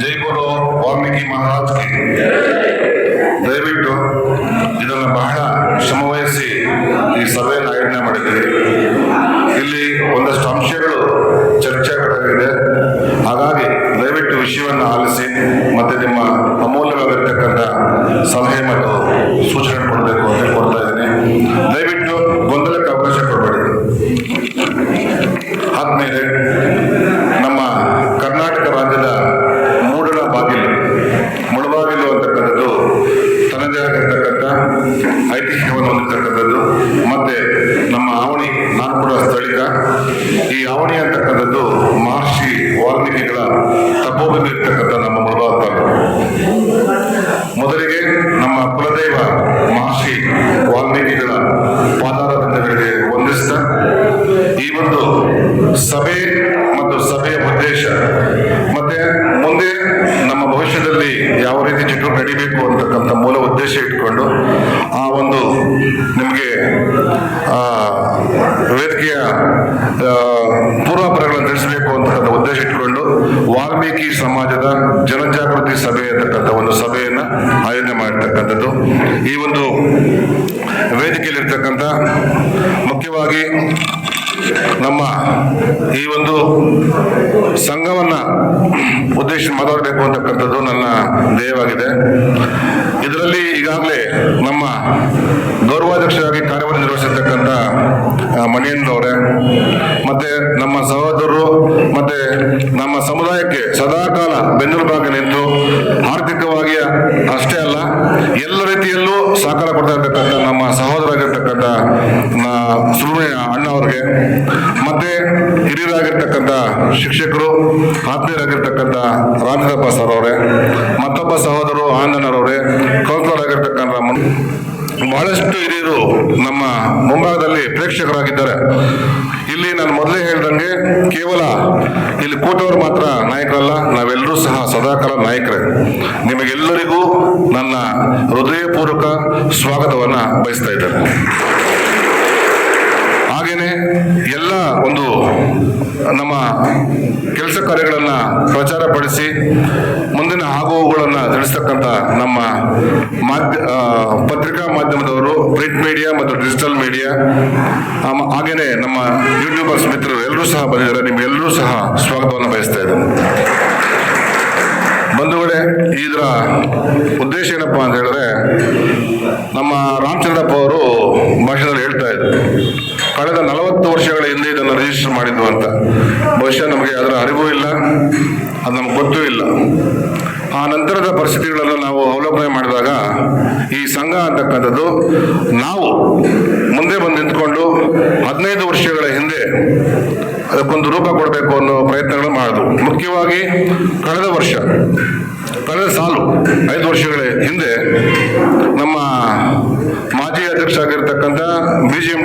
ಜೈ ಬೋಲೋ ವಾಲ್ಮೀಕಿ ಮಹಾರಾಜ್ ಕಿ ದಯವಿಟ್ಟು ಇದನ್ನು ಬಹಳ ಶ್ರಮವಹಿಸಿ ಈ ಸಭೆಯನ್ನು ಆಯೋಜನೆ ಮಾಡಿದ್ದೀರಿ. ಇಲ್ಲಿ ಒಂದಷ್ಟು ಅಂಶಗಳು ಚರ್ಚೆಗಳಾಗಿದೆ ಹಾಗಾಗಿ ದಯವಿಟ್ಟು ವಿಷಯವನ್ನು ಆಲಿಸಿ ಮತ್ತೆ ನಿಮ್ಮ ಅಮೂಲ್ಯವಾಗಿರ್ತಕ್ಕಂಥ ಸಲಹೆ ಮತ್ತು ಸೂಚನೆ ಕೊಡಬೇಕು ಅಂತ ಕೊಡ್ತಾ ಇದ್ದೀನಿ. ದಯವಿಟ್ಟು ಗೊಂದಲಕ್ಕೆ ಅವಕಾಶ ಕೊಡಬೇಡಿ. ಆದ್ಮೇಲೆ ನಮ್ಮ ಕರ್ನಾಟಕ ರಾಜ್ಯದ ಮೂಡಣ ಬಾಗಿಲು ಮುಳಬಾಗಿಲು ಅಂತಕ್ಕಂಥದ್ದು ತನ್ನದೇ ಆಗಿರ್ತಕ್ಕಂಥ ಐತಿಹ್ಯವನ್ನು ಹೊಂದಿರತಕ್ಕಂಥದ್ದು ಮತ್ತೆ ನಮ್ಮ ಆವಣಿ ನಾನು ಕೂಡ ಸ್ಥಳೀಯ ಈ ಆವಣಿ ಅಂತಕ್ಕಂಥದ್ದು ಮಹರ್ಷಿ ಇರ್ತಕ್ಕಂಥ ನಮ್ಮ ತಾಲೂಕು ಮೊದಲಿಗೆ ನಮ್ಮ ಕುಲದೈವ ಮಹರ್ಷಿ ವಾಲ್ಮೀಕಿಗಳ ಪಾದಾರವಿಂದಗಳಿಗೆ ವಂದಿಸ್ತಾ. ಈ ಒಂದು ಸಭೆ ಮತ್ತು ಸಭೆಯ ಉದ್ದೇಶ, ಮತ್ತೆ ಮುಂದೆ ನಮ್ಮ ಭವಿಷ್ಯದಲ್ಲಿ ಯಾವ ರೀತಿ ಚಟುವಟಿಕೆ ನಡಿಬೇಕು ಅಂತಕ್ಕಂಥ ಮೂಲ ಉದ್ದೇಶ ಇಟ್ಕೊಂಡು ಆ ಒಂದು ನಿಮಗೆ ವೇದಿಕೆಯ ಪೂರ್ವಾಪರಗಳನ್ನು ತಿಳಿಸಬೇಕು. ಇಟ್ಕೊಂಡು ವಾಲ್ಮೀಕಿ ಸಮಾಜದ ಜನಜಾಗೃತಿ ಸಭೆ ಅಂತಕ್ಕಂಥ ಒಂದು ಸಭೆಯನ್ನ ಆಯೋಜನೆ ಮಾಡಿರ್ತಕ್ಕಂಥದ್ದು. ಈ ಒಂದು ವೇದಿಕೆಯಲ್ಲಿರ್ತಕ್ಕಂಥ ಮುಖ್ಯವಾಗಿ ನಮ್ಮ ಈ ಒಂದು ಸಂಘವನ್ನ ಉದ್ದೇಶ ಮಾತಾಡಬೇಕು ಅಂತಕ್ಕಂಥದ್ದು ನನ್ನ ಧ್ಯೇಯವಾಗಿದೆ. ಇದರಲ್ಲಿ ಈಗಾಗಲೇ ನಮ್ಮ ಗೌರವಾಧ್ಯಕ್ಷರಾಗಿ ಕಾರ್ಯವನ್ನು ನಿರ್ವಹಿಸಿರ್ತಕ್ಕಂಥ ಅವರೇ, ಮತ್ತೆ ನಮ್ಮ ಸಹೋದರರು, ಮತ್ತೆ ನಮ್ಮ ಸಮುದಾಯಕ್ಕೆ ಸದಾಕಾಲ ಬೆನ್ನೆಲುಬಾಗಿ ನಿಂತು ಆರ್ಥಿಕವಾಗಿ ಅಷ್ಟೇ ಅಲ್ಲ, ಎಲ್ಲ ರೀತಿಯಲ್ಲೂ ಸಹಕಾರ ಕೊಡ್ತಾ ಇರ್ತಕ್ಕಂಥ ನಮ್ಮ ಸಹೋದರಾಗಿರ್ತಕ್ಕಂಥ ಆಗಿರ್ತಕ್ಕಂಥ ಅಣ್ಣ ಅವ್ರಿಗೆ ಮತ್ತೆ ಹಿರಿಯರಾಗಿರ್ತಕ್ಕಂಥ ಶಿಕ್ಷಕರು, ಆತ್ಮೀಯರಾಗಿರ್ತಕ್ಕಂಥ ರಾಮಚಂದ್ರಪ್ಪ ಸರ್ ಅವರೇ, ಮತ್ತೊಬ್ಬ ಸಹೋದರು ಆನಂದನವರೇ ಕೌನ್ಸಿಲರ್ ಆಗಿರ್ತಕ್ಕಂಥ ಬಹಳಷ್ಟು ಹಿರಿಯರು ನಮ್ಮ ಮುಂಭಾಗದಲ್ಲಿ ಪ್ರೇಕ್ಷಕರಾಗಿದ್ದಾರೆ. ಇಲ್ಲಿ ನಾನು ಮೊದಲೇ ಹೇಳಿದಂಗೆ ಕೇವಲ ಇಲ್ಲಿ ಕೂತವರು ಮಾತ್ರ ನಾಯಕರಲ್ಲ, ನಾವೆಲ್ಲರೂ ಸಹ ಸದಾಕಾಲ ನಾಯಕರೇ. ನಿಮಗೆಲ್ಲರಿಗೂ ನನ್ನ ಹೃದಯಪೂರ್ವಕ ಸ್ವಾಗತವನ್ನು ಬಯಸ್ತಾ ಇದ್ದೇನೆ. ಎಲ್ಲ ಒಂದು ನಮ್ಮ ಕೆಲಸ ಕಾರ್ಯಗಳನ್ನು ಪ್ರಚಾರ ಪಡಿಸಿ ಮುಂದಿನ ಆಗುವುಗಳನ್ನು ತಿಳಿಸ್ತಕ್ಕಂಥ ನಮ್ಮ ಮಾಧ್ಯ ಪತ್ರಿಕಾ ಮಾಧ್ಯಮದವರು, ಪ್ರಿಂಟ್ ಮೀಡಿಯಾ ಮತ್ತು ಡಿಜಿಟಲ್ ಮೀಡಿಯಾ ಹಾಗೆಯೇ ನಮ್ಮ ಯೂಟ್ಯೂಬರ್ಸ್ ಮಿತ್ರರು ಎಲ್ಲರೂ ಸಹ ಬಂದಿದ್ದಾರೆ. ನಿಮ್ಗೆಲ್ಲರೂ ಸಹ ಸ್ವಾಗತವನ್ನು ಬಯಸ್ತಾ ಇದ್ದೇನೆ. ಬಂಧುಗಳೇ ಇದರ ಉದ್ದೇಶ ಏನಪ್ಪ ಅಂತ ಹೇಳಿದ್ರೆ ನಮ್ಮ ರಾಮಚಂದ್ರಪ್ಪ ಅವರು ಭಾಷಣದಲ್ಲಿ ಹೇಳ್ತಾ ಇದ್ರು. ಕಳೆದ ನಲವತ್ತು ವರ್ಷಗಳ ಹಿಂದೆ ಇದನ್ನು ರಿಜಿಸ್ಟರ್ ಮಾಡಿದ್ದು ಅಂತ. ಬಹುಶಃ ನಮಗೆ ಅದರ ಅರಿವು ಇಲ್ಲ, ಅದು ನಮ್ಗೆ ಗೊತ್ತೂ ಇಲ್ಲ. ಆ ನಂತರದ ಪರಿಸ್ಥಿತಿಗಳನ್ನು ನಾವು ಅವಲೋಕನೆ ಮಾಡಿದಾಗ ಈ ಸಂಘ ಅಂತಕ್ಕಂಥದ್ದು ನಾವು ಮುಂದೆ ಬಂದು ನಿಂತ್ಕೊಂಡು ಹದಿನೈದು ವರ್ಷಗಳ ಹಿಂದೆ ಅದಕ್ಕೊಂದು ರೂಪ ಕೊಡಬೇಕು ಅನ್ನೋ ಪ್ರಯತ್ನಗಳು ಮಾಡಿದ್ವು. ಮುಖ್ಯವಾಗಿ ಕಳೆದ ವರ್ಷ, ಕಳೆದ ಸಾಲು, ಐದು ವರ್ಷಗಳ ಹಿಂದೆ ನಮ್ಮ ಅಧ್ಯಕ್ಷ ಆಗಿರ್ತಕ್ಕಂಥ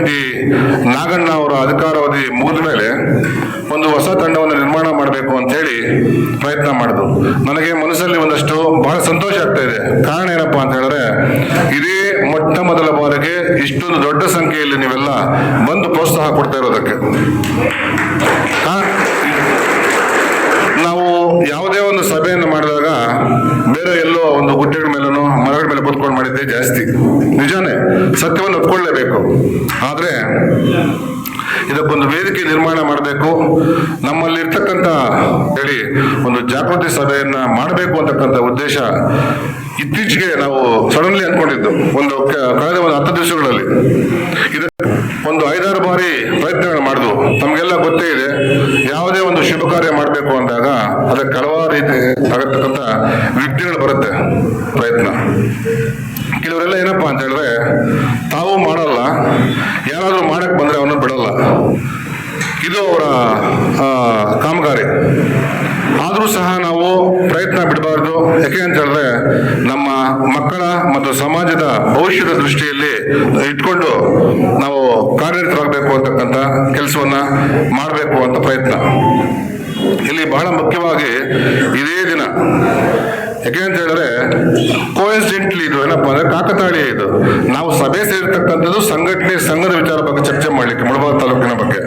ಟಿ ನಾಗಣ್ಣ ಅವರ ಅಧಿಕಾರಾವಧಿ ಮುಗಿದ ಮೇಲೆ ಒಂದು ಹೊಸ ತಂಡವನ್ನು ನಿರ್ಮಾಣ ಮಾಡಬೇಕು ಅಂತ ಹೇಳಿ ಪ್ರಯತ್ನ ಮಾಡಿದ್ರು. ನನಗೆ ಮನಸ್ಸಲ್ಲಿ ಒಂದಷ್ಟು ಬಹಳ ಸಂತೋಷ ಆಗ್ತಾ ಇದೆ. ಕಾರಣ ಏನಪ್ಪಾ ಅಂತ ಹೇಳಿದ್ರೆ, ಇದೇ ಮೊಟ್ಟ ಮೊದಲ ಬಾರಿಗೆ ಇಷ್ಟೊಂದು ದೊಡ್ಡ ಸಂಖ್ಯೆಯಲ್ಲಿ ನೀವೆಲ್ಲ ಬಂದು ಪ್ರೋತ್ಸಾಹ ಕೊಡ್ತಾ ಇರೋದಕ್ಕೆ. ನಾವು ಯಾವುದೇ ಒಂದು ಸಭೆಯನ್ನು ಮಾಡಿದಾಗ ಬೇರೆ ಎಲ್ಲೋ ಒಂದು ಗುಡ್ಡೆಗಳ ಮೇಲೂ ಮರಗಳ ಮೇಲೆ ಕೂತ್ಕೊಂಡು ಮಾಡಿದ್ದೆ ಜಾಸ್ತಿ. ನಿಜಾನೇ, ಸತ್ಯವನ್ನು ಒಪ್ಕೊಳ್ಳೇಬೇಕು. ಆದ್ರೆ, ಇದಕ್ಕೊಂದು ವೇದಿಕೆ ನಿರ್ಮಾಣ ಮಾಡಬೇಕು. ನಮ್ಮಲ್ಲಿ ಇರ್ತಕ್ಕಂಥ ಹೇಳಿ, ಒಂದು ಜಾಗೃತಿ ಸಭೆಯನ್ನ ಮಾಡಬೇಕು ಅಂತಕ್ಕಂಥ ಉದ್ದೇಶ ಇತ್ತೀಚೆಗೆ ನಾವು ಸಡನ್ಲಿ ಅನ್ಕೊಂಡಿದ್ದು. ಒಂದು ಕಳೆದ ಒಂದು ಹತ್ತು ದಿವಸಗಳಲ್ಲಿ. ಇದಕ್ಕೆ ಒಂದು ಐದಾರು ಬಾರಿ ಪ್ರಯತ್ನಗಳು ತಮಗೆಲ್ಲ ಗೊತ್ತೇ ಇದೆ. ಯಾವುದೇ ಒಂದು ಶುಭ ಕಾರ್ಯ ಮಾಡಬೇಕು ಅಂದಾಗ ಅದಕ್ಕೆ ಹಲವಾರು ರೀತಿ ಆಗತಕ್ಕಂಥ ವ್ಯಕ್ತಿಗಳು ಬರುತ್ತೆ ಪ್ರಯತ್ನ. ಕೆಲವರೆಲ್ಲ ಏನಪ್ಪಾ ಅಂತ ಹೇಳಿದ್ರೆ, ತಾವು ಮಾಡಲ್ಲ, ಯಾರಾದರೂ ಮಾಡಕ್ಕೆ ಬಂದರೆ ಅವನು ಬಿಡಲ್ಲ. ಇದು ಅವರ ಕಾಮಗಾರಿ. ಸಹ ನಾವು ಪ್ರಯತ್ನ ಬಿಡಬಾರ್ದು ಯಾಕೆ ಅಂತ ಹೇಳಿದ್ರೆ ನಮ್ಮ ಮಕ್ಕಳ ಮತ್ತು ಸಮಾಜದ ಭವಿಷ್ಯದ ದೃಷ್ಟಿಯಲ್ಲಿ ಇಟ್ಕೊಂಡು ನಾವು ಕಾರ್ಯನಿರತರಾಗಬೇಕು ಅಂತಕ್ಕಂಥ ಕೆಲಸವನ್ನ ಮಾಡಬೇಕು ಅಂತ ಪ್ರಯತ್ನ. ಇಲ್ಲಿ ಬಹಳ ಮುಖ್ಯವಾಗಿ ಇದೇ ದಿನ ಯಾಕೆ ಅಂತ ಹೇಳಿದ್ರೆ ಕೋಇನ್ಸಿಡೆಂಟ್ಲಿ ಇದು ಏನಪ್ಪಾ ಅಂದ್ರೆ ಕಾಕತಾಳೀಯ ಇದು. ನಾವು ಸಭೆ ಸೇರಿರ್ತಕ್ಕಂಥದ್ದು ಸಂಘಟನೆ, ಸಂಘದ ವಿಚಾರ ಬಗ್ಗೆ ಚರ್ಚೆ ಮಾಡ್ಲಿಕ್ಕೆ ಮುಳಬಾಗ ತಾಲೂಕಿನ ಬಗ್ಗೆ.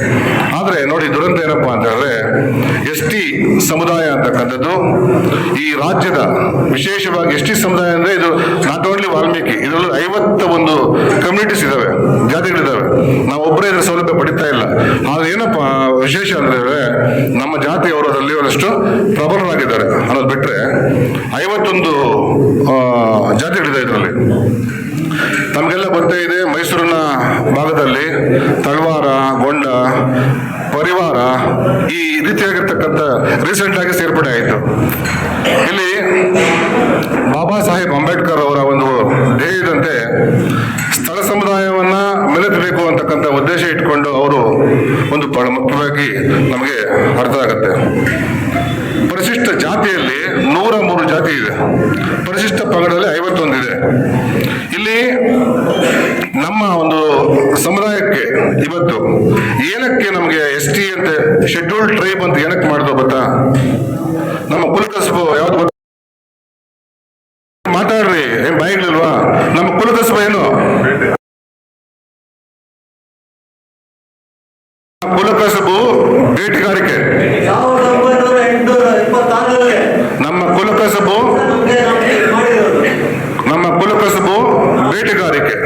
ಆದ್ರೆ ನೋಡಿ ದುರಂತ ಏನಪ್ಪಾ ಅಂತ ಹೇಳಿದ್ರೆ ಎಸ್ ಟಿ ಸಮುದಾಯ ಅಂತಕ್ಕಂಥದ್ದು ಈ ರಾಜ್ಯದ, ವಿಶೇಷವಾಗಿ ಎಸ್ ಟಿ ಸಮುದಾಯ ಅಂದ್ರೆ ಇದು ನಾಟ್ ಓನ್ಲಿ ವಾಲ್ಮೀಕಿ, ಇದರಲ್ಲಿ ಐವತ್ತ ಒಂದು ಕಮ್ಯುನಿಟೀಸ್ ಇದಾವೆ, ಜಾತಿಗಳಿದಾವೆ. ನಾವು ಒಬ್ಬರೇ ಇದ್ರ ಸೌಲಭ್ಯ ಪಡಿತಾ ಇಲ್ಲ. ಆದ್ರೆ ಏನಪ್ಪಾ ವಿಶೇಷ ಅಂದ್ರೆ ನಮ್ಮ ಜಾತಿಯವರು ಅದರಲ್ಲಿ ಒಂದಷ್ಟು ಪ್ರಬಲರಾಗಿದ್ದಾರೆ. ಅನ್ನೋದು ಬಿಟ್ರೆ ಐವತ್ತೊಂದು ಜಾತಿ ಜಾತಿಗಳಿದೆ ಇದರಲ್ಲಿ ನಮಗೆಲ್ಲ ಗೊತ್ತೇ ಇದೆ ಮೈಸೂರಿನ ಭಾಗದಲ್ಲಿ. ತಳವಾರ, ಗೊಂಡ, ಪರಿವಾರ ಈ ರೀತಿಯಾಗಿರ್ತಕ್ಕಂಥ ರೀಸೆಂಟ್ ಆಗಿ ಸೇರ್ಪಡೆ ಆಯಿತು. ಇಲ್ಲಿ ಬಾಬಾ ಸಾಹೇಬ್ ಅಂಬೇಡ್ಕರ್ ಅವರ ಒಂದು ಧ್ಯೇಯದಂತೆ ಸ್ಥಳ ಸಮುದಾಯವನ್ನ ಮೆಲೆತಬೇಕು ಅಂತಕ್ಕಂಥ ಉದ್ದೇಶ ಇಟ್ಕೊಂಡು ಅವರು ಒಂದು ಬಹಳ ಮುಖ್ಯವಾಗಿ ನಮಗೆ ಅರ್ಥ ಆಗುತ್ತೆ. ಪರಿಶಿಷ್ಟ ಜಾತಿಯಲ್ಲಿ ನೂರ ಮೂರು ಜಾತಿ ಇದೆ. ಪರಿಶಿಷ್ಟ ಪಂಗಡದಲ್ಲಿ ಐವತ್ತೊಂದಿದೆ ಇಲ್ಲಿ ನಮ್ಮ ಒಂದು ಸಮುದಾಯಕ್ಕೆ ಇವತ್ತು ಏನಕ್ಕೆ ನಮಗೆ ಎಸ್ ಟಿ ಅಂತ ಶೆಡ್ಯೂಲ್ಡ್ ಟ್ರೈಬ್ ಅಂತ ಏನಕ್ಕೆ ಮಾಡಿದ್ರು ಗೊತ್ತಾ? ನಮ್ಮ ಕುಲಕಸಬು ಯಾವ್ದು ಮಾತಾಡ್ರಿ, ಏನ್ ಬಾಯಿಗಳಿಲ್ವಾ ನಮ್ಮ ಕುಲಕಸಬು ಬೇಟೆಗಾರಿಕೆ. ನಮ್ಮ ಕುಲಕಸಬು ನಮ್ಮ ಕುಲಕಸಬು ಬೇಟೆಗಾರಿಕೆ.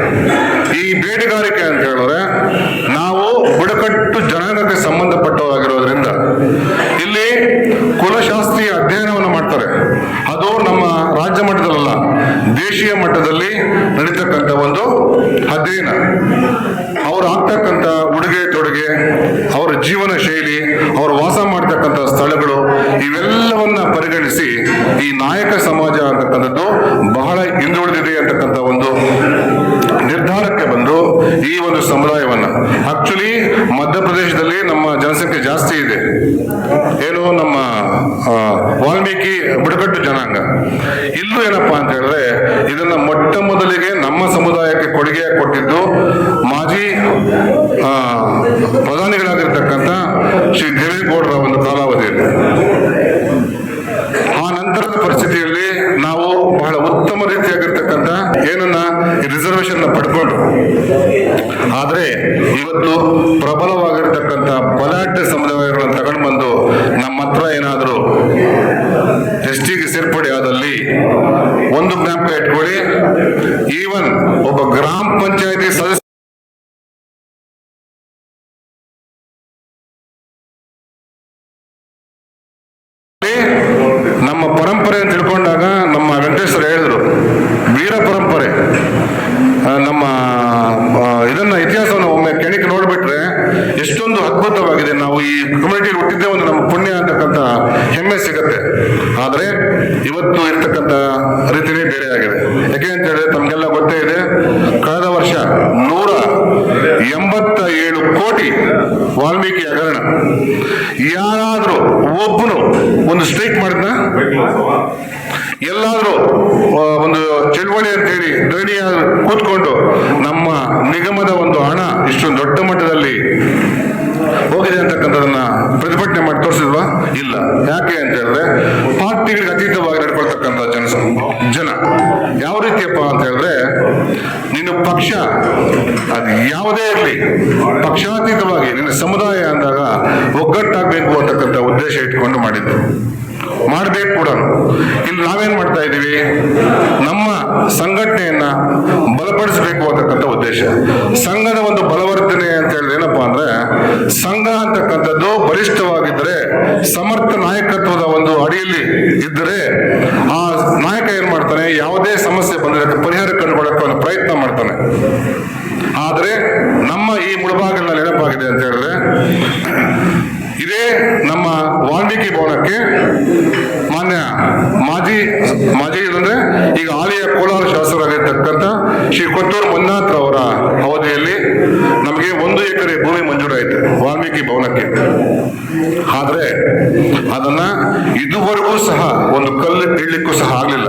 ಈ ಬೇಟೆಗಾರಿಕೆ ಅಂತ ಹೇಳಿದ್ರೆ ನಾವು ಬುಡಕಟ್ಟು ಜನಾಂಗಕ್ಕೆ ಸಂಬಂಧಪಟ್ಟವಾಗಿರೋದ್ರಿಂದ ಇಲ್ಲಿ ಕುಲಶಾಸ್ತ್ರೀಯ ಅಧ್ಯಯನವನ್ನು ಮಾಡ್ತಾರೆ. ಅದು ನಮ್ಮ ರಾಜ್ಯ ಮಟ್ಟದಲ್ಲ ದೇಶೀಯ ಮಟ್ಟದಲ್ಲಿ ನಡೀತಕ್ಕಂಥ ಒಂದು ಅಧ್ಯಯನ. ಅವ್ರು ಆಗ್ತಕ್ಕಂಥ ಉಡುಗೆ ತೊಡುಗೆ ಅವರ ಜೀವನ ಶೈಲಿ ಅವರು ವಾಸ ಮಾಡ್ತಕ್ಕಂಥ ಸ್ಥಳಗಳು ಇವೆಲ್ಲವನ್ನ ಪರಿಗಣಿಸಿ ಈ ನಾಯಕ ಸಮಾಜ ಅಂತಕ್ಕಂಥದ್ದು ಬಹಳ ಹಿಂದುಳಿದಿದೆ ಅಂತಕ್ಕಂಥ ಒಂದು ನಿರ್ಧಾರಕ್ಕೆ ಬಂದು ಈ ಒಂದು ಸಮುದಾಯವನ್ನ ಆಕ್ಚುಲಿ ಮಧ್ಯಪ್ರದೇಶದಲ್ಲಿ ನಮ್ಮ ಜನಸಂಖ್ಯೆ ಜಾಸ್ತಿ ಇದೆ ಏನು ನಮ್ಮ ಆ, ವಾಲ್ಮೀಕಿ ಬುಡಕಟ್ಟು ಜನಾಂಗ ಇಲ್ಲೂ ಏನಪ್ಪಾ ಅಂತ ಹೇಳಿದ್ರೆ ಇದನ್ನ ಮೊಟ್ಟ ಮೊದಲಿಗೆ ನಮ್ಮ ಸಮುದಾಯಕ್ಕೆ ಕೊಡುಗೆಯಾಗಿ ಕೊಟ್ಟಿದ್ದು ಮಾಜಿ ಆ, ಪ್ರಧಾನಿಗಳಾಗಿರ್ತಕ್ಕಂಥ ಶ್ರೀ ದೇವೇಗೌಡರ ಒಂದು ಕಾಲಾವಧಿಯಲ್ಲಿ ಆ ನಂತರದ ಪರಿಸ್ಥಿತಿಯಲ್ಲಿ ನಾವು ಬಹಳ ಉತ್ತಮ ರೀತಿಯಾಗಿರ್ತಕ್ಕಂಥ ಏನನ್ನ ರಿಸರ್ವೇಶನ್ ಪಡ್ಕೊಂಡು ಆದ್ರೆ ಇವತ್ತು ಪ್ರಬಲವಾಗಿರ್ತಕ್ಕಂಥ ಬಲಾಢ್ಯ ಸಮುದಾಯಗಳನ್ನು ತಗೊಂಡು ಬಂದು ನಮ್ಮ ಹತ್ರ ಏನಾದರೂ ಎಸ್ ಟಿಗೆ ಸೇರ್ಪಡೆ ಆದಲ್ಲಿ ಒಂದು ಜ್ಞಾಪಕ ಇಟ್ಕೊಳ್ಳಿ ಈವನ್ ಒಬ್ಬ ಗ್ರಾಮ ಪಂಚಾಯತಿ ಸದಸ್ಯ ನಮ್ಮ ಪರಂಪರೆ ಅಂತ ತಿಳ್ಕೊಂಡಾಗ ನಮ್ಮ ವೆಂಕಟೇಶ್ವರ ಹೇಳಿದ್ರು ವೀರ ಪರಂಪರೆ. ನಮ್ಮ ಇದನ್ನ ಇತಿಹಾಸವನ್ನು ಒಮ್ಮೆ ಕೆಣಿಕೆ ನೋಡಿಬಿಟ್ರೆ ಎಷ್ಟೊಂದು ಅದ್ಭುತವಾಗಿದೆ. ನಾವು ಈ ಕಮ್ಯುನಿಟಿ ಹುಟ್ಟಿದ್ದೇ ಒಂದು ನಮ್ಮ ಪುಣ್ಯ ಅಂತಕ್ಕಂಥ ಹೆಮ್ಮೆ ಸಿಗತ್ತೆ. ಆದರೆ ಇವತ್ತು ಇರ್ತಕ್ಕಂಥ ರೀತಿನೇ ಬೇರೆ ಆಗಿದೆ. ಯಾಕೆ ಅಂತ ಹೇಳಿದ್ರೆ ತಮಗೆಲ್ಲ ಗೊತ್ತೇ ಇದೆ, ಕಳೆದ ವರ್ಷ ನೂರ ಎಂಬತ್ತ ಏಳು ಕೋಟಿ ವಾಲ್ಮೀಕಿ ಹಗರಣ. ಯಾರಾದರೂ ಒಬ್ಬನು ಒಂದು ಸ್ಟ್ರೈಕ್ ಮಾಡಿದ್ನ? ಎಲ್ಲಾದ್ರೂ ಒಂದು ಚಳವಳಿ ಅಂತ ಹೇಳಿ ಧರಣಿಯ ಕೂತ್ಕೊಂಡು ನಮ್ಮ ನಿಗಮದ ಒಂದು ಹಣ ಇಷ್ಟೊಂದು ದೊಡ್ಡ ಮಟ್ಟದಲ್ಲಿ ಹೋಗಿದೆ ಅಂತಕ್ಕಂಥದನ್ನ ಪ್ರತಿಭಟನೆ ಮಾಡಿ ತೋರಿಸಿದ್ವಾ? ಇಲ್ಲ. ಯಾಕೆ ಅಂತ ಹೇಳಿದ್ರೆ, ಪಾರ್ಟಿಗಳಿಗೆ ಅತೀತವಾಗಿ ನಡ್ಕೊಳ್ತಕ್ಕಂಥ ಜನ ಜನ. ಯಾವ ರೀತಿಯಪ್ಪ ಅಂತ ಹೇಳಿದ್ರೆ, ನಿನ್ನ ಪಕ್ಷ, ಅದು ಯಾವುದೇ ಇರಲಿ, ಪಕ್ಷಾತೀತವಾಗಿ ನಿನ್ನ ಸಮುದಾಯ ಅಂದಾಗ ಒಗ್ಗಟ್ಟಾಗಬೇಕು ಅಂತಕ್ಕಂಥ ಉದ್ದೇಶ ಇಟ್ಕೊಂಡು ಮಾಡಿದ್ದು. ಮಾಡಬೇಕು ಕೂಡ ಇಲ್ಲಿ ನಾವೇನ್ ಮಾಡ್ತಾ ಇದ್ದೀವಿ ನಮ್ಮ ಸಂಘಟನೆಯನ್ನ ಬಲಪಡಿಸಬೇಕು ಅಂತಕ್ಕಂಥ ಉದ್ದೇಶ ಸಂಘದ ಒಂದು ಬಲವರ್ಧನೆ ಅಂತ ಹೇಳಿದ್ರೆ ಏನಪ್ಪಾ ಅಂದ್ರೆ ಸಂಘ ಅಂತಕ್ಕಂಥದ್ದು ಬಲಿಷ್ಠವಾಗಿದ್ದರೆ ಸಮರ್ಥ ನಾಯಕತ್ವದ ಒಂದು ಅಡಿಯಲ್ಲಿ ಇದ್ದರೆ ಆ ನಾಯಕ ಏನ್ ಮಾಡ್ತಾನೆ? ಯಾವುದೇ ಸಮಸ್ಯೆ ಬಂದರೆ ಅದಕ್ಕೆ ಪರಿಹಾರ ಕಂಡುಕೊಳ್ಳಕ್ಕೆ ಒಂದು ಪ್ರಯತ್ನ ಮಾಡ್ತಾನೆ. ಆದರೆ ನಮ್ಮ ಈ ಮುಳಬಾಗಿಲಿನಲ್ಲಿ ನೆನಪಾಗಿದೆ ಅಂತ ಹೇಳಿದ್ರೆ ಇದೇ ನಮ್ಮ ವಾಲ್ಮೀಕಿ ಭವನಕ್ಕೆ ಮಾನ್ಯ ಮಾಜಿ ಮಾಜಿ ಅಂದ್ರೆ ಈಗ ಹಾಲಿಯ ಕೋಲಾರ ಶಾಸಕರಾಗಿರ್ತಕ್ಕಂಥ ಶ್ರೀ ಕೊತ್ತೂರು ಮಂಜುನಾಥ್ ಅವರ ಅವಧಿಯಲ್ಲಿ ನಮಗೆ ಒಂದು ಎಕರೆ ಭೂಮಿ ಮಂಜೂರಾಯಿತು ವಾಲ್ಮೀಕಿ ಭವನಕ್ಕೆ. ಆದ್ರೆ ಅದನ್ನ ಇದುವರೆಗೂ ಸಹ ಒಂದು ಕಲ್ಲು ಇಡ್ಲಿಕ್ಕೂ ಸಹ ಆಗಲಿಲ್ಲ.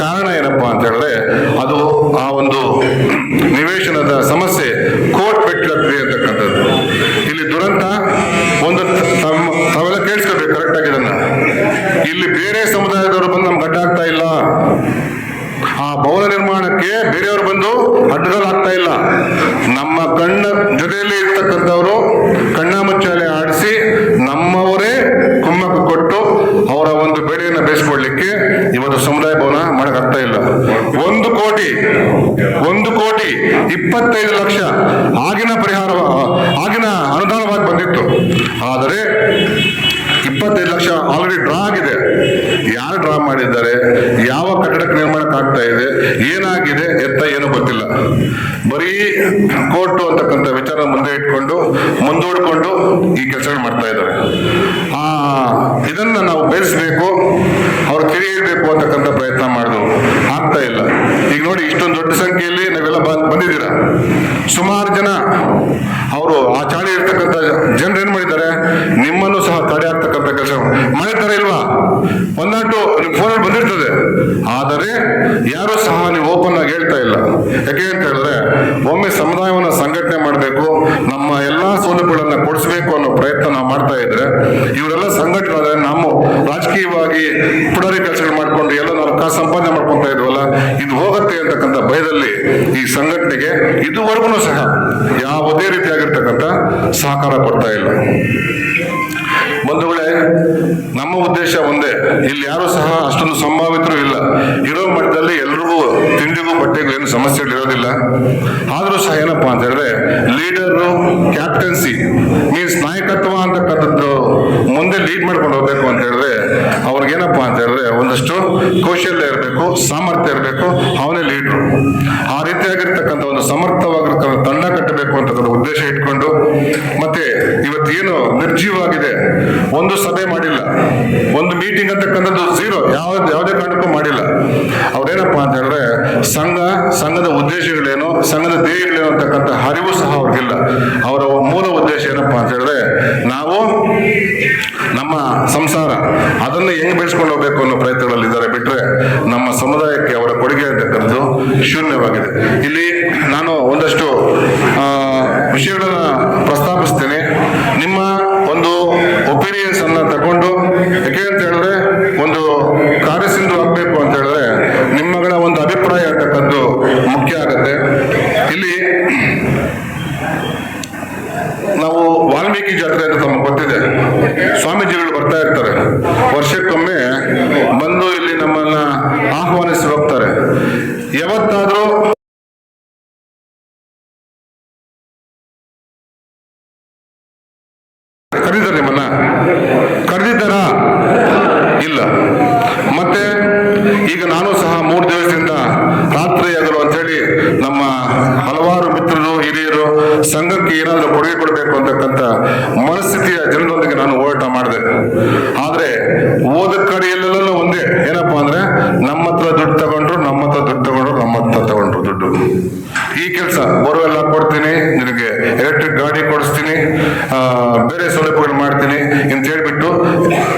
ಕಾರಣ ಏನಪ್ಪ ಅಂತ ಹೇಳಿದ್ರೆ ಅದು ಆ ಒಂದು ನಿವೇಶನದ ಸಮಸ್ಯೆ ಕೋರ್ಟ್ ಮೆಟ್ಟಿಲತ್ತಿದೆ ಅಂತಕ್ಕಂಥದ್ದು ಇಲ್ಲಿ ದುರಂತ ಇದನ್ನ ಇಲ್ಲಿ ಬೇರೆ ಸಮುದಾಯದವರು ಬಂದು ನಮ್ಗೆ ಅಡ್ಡ ಆಗ್ತಾ ಇಲ್ಲ. ಆ ಭವನ ನಿರ್ಮಾಣಕ್ಕೆ ಬೇರೆಯವರು ಬಂದು ಅಡ್ಡಗಳಾಗ್ತಾ ಇಲ್ಲ. ನಮ್ಮ ಕಣ್ಣ ಜೊತೆಯಲ್ಲಿ ಇರ್ತಕ್ಕಂಥವರು ಕಣ್ಣ ಮುಚ್ಚಾಲೆ ಆಡಿಸಿ ನಮ್ಮವರೇ ಕುಮ್ಮಕ್ಕು ಕೊಟ್ಟು ಅವರ ಒಂದು ಬೆಳೆಯನ್ನು ಬೇಸ್ಕೊಳ್ಳಿಕ್ಕೆ ಇವತ್ತು ಸಮುದಾಯ ಭವನ ಮಾಡಕ್ಕಾಗ್ತಾ ಇಲ್ಲ. ಒಂದು ಕೋಟಿ ಒಂದು ಕೋಟಿ ಇಪ್ಪತ್ತೈದು ಲಕ್ಷ ಆಗಿನ ಪರಿಹಾರ, ಆಗಿನ ಅನುದಾನವಾಗಿ ಬಂದಿತ್ತು. ಆದರೆ ಇಪ್ಪತ್ತೈದು ಲಕ್ಷ ಆಲ್ರೆಡಿ ಡ್ರಾ ಆಗಿದೆ. ಯಾರು ಡ್ರಾ ಮಾಡಿದ್ದಾರೆ? ಯಾವ ಕಟ್ಟಡಕ್ಕೆ ನಿರ್ಮಾಣಕ್ಕೆ ಆಗ್ತಾ ಇದೆ? ಏನಾಗಿದೆ ಎತ್ತ ಏನು ಗೊತ್ತಿಲ್ಲ. ಬರೀ ಕೋರ್ಟು ಅಂತಕ್ಕಂಥ ವಿಚಾರ ಮುಂದೆ ಇಟ್ಕೊಂಡು, ಮುಂದೂಡಿಕೊಂಡು ಈ ಕೆಲಸಗಳು ಮಾಡ್ತಾ ಇದ್ದಾರೆ. ಆ, ಇದನ್ನ ನಾವು ಬೇಯಿಸ್ಬೇಕು ಅವ್ರು ತಿಳಿಯಬೇಕು ಅಂತಕ್ಕಂಥ ಪ್ರಯತ್ನ ಮಾಡಿದ್ರು ಆಗ್ತಾ ಇಲ್ಲ. ಈಗ ನೋಡಿ, ಇಷ್ಟೊಂದು ದೊಡ್ಡ ಸಂಖ್ಯೆಯಲ್ಲಿ ನಾವೆಲ್ಲ ಬಂದ್- ಬಂದಿದ್ದೀರಾ? ಸುಮಾರು ಜನ ಅವರು ಆ ಚಾಳಿ ಇರ್ತಕ್ಕಂಥ ಜನರು ಏನ್ ಮಾಡಿದ್ದಾರೆ ನಿಮ್ಮನ್ನು ಸಹ ತಡೆ ಆಗ್ತಕ್ಕಂಥ ಕೆಲಸ ಮಾಡಿರ್ತಾರೆ ಇಲ್ವಾ ಒಂದಾಟು ನಿಮ್ ಫೋನಲ್ಲಿ ಬಂದಿರ್ತದೆ ಆದರೆ ಯಾರು ಸಹ ನೀವು ಓಪನ್ ಆಗಿ ಹೇಳ್ತಾ ಇಲ್ಲ. ಯಾಕೆ ಅಂತ ಹೇಳಿದ್ರೆ, ಒಮ್ಮೆ ಸಮುದಾಯವನ್ನು ಸಂಘಟನೆ ಮಾಡಬೇಕು, ನಮ್ಮ ಎಲ್ಲಾ ಸೌಲಭ್ಯಗಳನ್ನ ಕೊಡಿಸ್ಬೇಕು ಅನ್ನೋ ಪ್ರಯತ್ನ ನಾವು ಮಾಡ್ತಾ ಇದ್ರೆ, ಇವರೆಲ್ಲ ಸಂಘಟನೆ ನಮ್ಮ ರಾಜಕೀಯವಾಗಿ ಪುಡರಿ ಕೆಲಸಗಳು ಮಾಡ್ಕೊಂಡು ಎಲ್ಲ ನಾವು ಕಾಸು ಸಂಪಾದನೆ ಮಾಡ್ಕೊಂತ ಇದ್ವಲ್ಲ, ಇದು ಹೋಗುತ್ತೆ ಅಂತಕ್ಕಂಥ ಭಯದಲ್ಲಿ ಈ ಸಂಘಟನೆಗೆ ಇದುವರೆಗೂ ಸಹ ಯಾವುದೇ ರೀತಿಯಾಗಿರ್ತಕ್ಕಂಥ ಸಹಕಾರ ಕೊಡ್ತಾ ಇಲ್ಲ. ಬಂಧುಗಳೇ, ನಮ್ಮ ಉದ್ದೇಶ ಒಂದೇ. ಇಲ್ಲಿ ಯಾರು ಸಹ ಅಷ್ಟೊಂದು ಸಂಭಾವಿತರು ಇಲ್ಲ. ಇರೋ ಮಟ್ಟದಲ್ಲಿ ಎಲ್ರಿಗೂ, ತಿಂಡಿಗೂ ಬಟ್ಟೆಗೂ ಏನು ಸಮಸ್ಯೆಗಳು ಇರೋದಿಲ್ಲ ಆದ್ರೂ ಸಹ ಏನಪ್ಪಾ ಅಂತ ಹೇಳಿದ್ರೆ ಲೀಡರು ಕ್ಯಾಪ್ಟನ್ಸಿ ಮೀನ್ಸ್ ನಾಯಕತ್ವ ಅಂತಕ್ಕಂಥದ್ದು ಮುಂದೆ ಲೀಡ್ ಮಾಡ್ಕೊಂಡು ಹೋಗ್ಬೇಕು ಅಂತ ಹೇಳಿದ್ರೆ ಅವ್ರಿಗೇನಪ್ಪಾ ಅಂತ ಹೇಳಿದ್ರೆ ಒಂದಷ್ಟು ಕೌಶಲ್ಯ ಇರಬೇಕು, ಸಾಮರ್ಥ್ಯ ಇರಬೇಕು, ಅವನೇ ಲೀಡ್ರು ಆ ರೀತಿಯಾಗಿರ್ತಕ್ಕಂಥ ಒಂದು ಸಮರ್ಥವಾಗಿರ್ತಕ್ಕಂಥ ತಂಡ ಕಟ್ಟಬೇಕು ಅಂತಕ್ಕಂಥ ಉದ್ದೇಶ ಇಟ್ಕೊಂಡು, ಮತ್ತೆ ಇವತ್ತೇನು ನಿರ್ಜೀವವಾಗಿದೆ, ಒಂದು ಸಭೆ ಮಾಡಿಲ್ಲ, ಒಂದು ಮೀಟಿಂಗ್ ಅಂತಕ್ಕಂಥದ್ದು ಝೀರೋ ಯಾವ ಯಾವುದೇ ಕಾರಣಕ್ಕೂ ಮಾಡಿಲ್ಲ. ಅವ್ರೇನಪ್ಪಾ ಅಂತ ಹೇಳಿದ್ರೆ ಸಂಘ, ಸಂಘದ ಉದ್ದೇಶಗಳೇನು, ಸಂಘದ ಧ್ಯೇಯಗಳೇನು ಅಂತಕ್ಕಂಥ ಅರಿವು ಸಹ ಅವ್ರಿಗಿಲ್ಲ. ಅವರ ಮೂಲ ಉದ್ದೇಶ ಏನಪ್ಪಾ ಅಂತ ಹೇಳಿದ್ರೆ ನಾವು ನಮ್ಮ ಸಂಸಾರ, ಅದನ್ನು ಹೆಂಗ್ ಬೆಳೆಸ್ಕೊಂಡು ಹೋಗ್ಬೇಕು ಅನ್ನೋ ಪ್ರಯತ್ನಗಳಲ್ಲಿ ಇದ್ದಾರೆ ಬಿಟ್ರೆ ನಮ್ಮ ಸಮುದಾಯಕ್ಕೆ ಅವರ ಕೊಡುಗೆ ಅಂತಕ್ಕಂಥದ್ದು ಶೂನ್ಯವಾಗಿದೆ. ಇಲ್ಲಿ ನಾನು ಒಂದಷ್ಟು ವಿಷಯಗಳನ್ನ ಪ್ರಸ್ತಾಪಿಸ್ತೇನೆ ನಿಮ್ಮ ಒಂದು ಒಪಿನಿಯನ್ಸ್ ಅನ್ನ ತಗೊಂಡು ಯಾಕೆ ಅಂತ ಹೇಳಿದ್ರೆ ಒಂದು ಕಾರ್ಯಸಿಂಧು ಆಗ್ಬೇಕು ಅಂತ ಹೇಳಿದ್ರೆ ನಿಮ್ಮಗಳ ಒಂದು ಅಭಿಪ್ರಾಯ ಅಂತಕ್ಕಂಥದ್ದು ಮುಖ್ಯ ಆಗತ್ತೆ ಇಲ್ಲಿ ನಾವು ವಾಲ್ಮೀಕಿ ಜಾತ್ರೆ ಅಂತ ತಮಗೆ ಗೊತ್ತಿದೆ ಸ್ವಾಮೀಜಿಗಳು ಬರ್ತಾ ಇರ್ತಾರೆ ವರ್ಷಕ್ಕೊಮ್ಮೆ ಬಂದು ಇಲ್ಲಿ ನಮ್ಮನ್ನ ಆಹ್ವಾನಿಸಿ ಹೋಗ್ತಾರೆ ಯಾವತ್ತಾದ್ರೂ ಕರೆದಿದ್ದಾರೆ ನಿಮ್ಮನ್ನ ಕರೆದಿದ್ದಾರಾ ಇಲ್ಲ ಮತ್ತೆ ಈಗ ನಾನು ಸಹ ಮೂರು ದಿವಸದಿಂದ ರಾತ್ರಿ ಆಗಲು ಅಂತೇಳಿ ನಮ್ಮ ಹಲವಾರು ಮಿತ್ರರು ಹಿರಿಯರು ಸಂಘಕ್ಕೆ ಏನಾದರೂ ಕೊಡುಗೆ ಕೊಡಬೇಕು ಅಂತಕ್ಕಂಥ ಮನಸ್ಥಿತಿಯ ಜನರೊಂದಿಗೆ ನಾನು ಹೋರಾಟ ಮಾಡಿದೆ ಆದ್ರೆ ಓದ ಕಡೆಯಲ್ಲೆಲ್ಲ ಒಂದೇ ಏನಪ್ಪಾ ಅಂದ್ರೆ ನಮ್ಮ ಹತ್ರ ದುಡ್ಡು ತಗೊಂಡ್ರು ನಮ್ಮ ಹತ್ರ ದುಡ್ಡು ತಗೊಂಡ್ರು ನಮ್ಮ ಹತ್ರ ತಗೊಂಡ್ರು ದುಡ್ಡು ಈ ಕೆಲಸ ಬೋರ್ವೆಲ್ ಹಾಕೊಡ್ತೀನಿ ನಿನಗೆ ಎಲೆಕ್ಟ್ರಿಕ್ ಗಾಡಿ ಕೊಡಿಸ್ತೀನಿ ಆ, ಬೇರೆ ಸೌಲಭ್ಯಗಳು ಮಾಡ್ತೀನಿ ಅಂತ ಹೇಳ್ಬಿಟ್ಟು